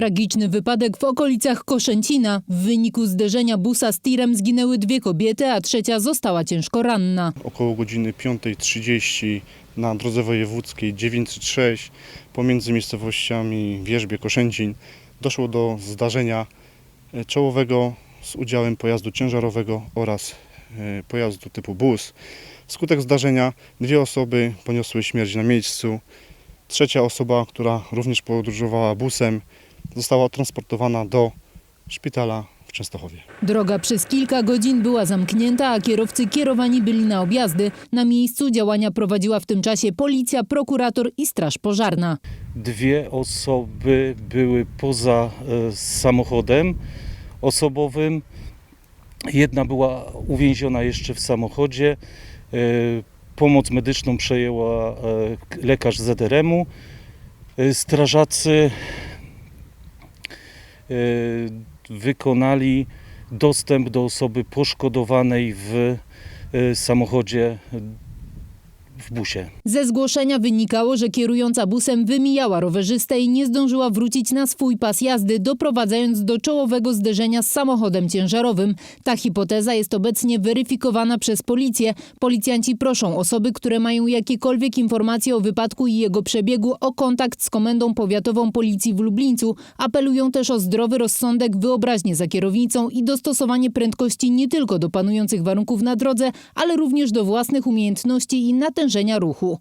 Tragiczny wypadek w okolicach Koszęcina. W wyniku zderzenia busa z tirem zginęły dwie kobiety, a trzecia została ciężko ranna. około godziny 5.30 na drodze wojewódzkiej 906 pomiędzy miejscowościami Wierzbie, Koszęcin doszło do zdarzenia e, czołowego z udziałem pojazdu ciężarowego oraz e, pojazdu typu bus. Wskutek zdarzenia dwie osoby poniosły śmierć na miejscu. Trzecia osoba, która również podróżowała busem, została transportowana do szpitala w Częstochowie. Droga przez kilka godzin była zamknięta, a kierowcy kierowani byli na objazdy. Na miejscu działania prowadziła w tym czasie policja, prokurator i straż pożarna. Dwie osoby były poza e, samochodem osobowym. Jedna była uwięziona jeszcze w samochodzie. E, Pomoc medyczną przejęła e, lekarz ZRM-u. E, Strażacy wykonali dostęp do osoby poszkodowanej w e, samochodzie w busie. Ze zgłoszenia wynikało, że kierująca busem wymijała rowerzystę i nie zdążyła wrócić na swój pas jazdy, doprowadzając do czołowego zderzenia z samochodem ciężarowym. Ta hipoteza jest obecnie weryfikowana przez policję. Policjanci proszą osoby, które mają jakiekolwiek informacje o wypadku i jego przebiegu o kontakt z Komendą Powiatową Policji w Lublińcu. Apelują też o zdrowy rozsądek, wyobraźnię za kierownicą i dostosowanie prędkości nie tylko do panujących warunków na drodze, ale również do własnych umiejętności i natężenia збереження руху.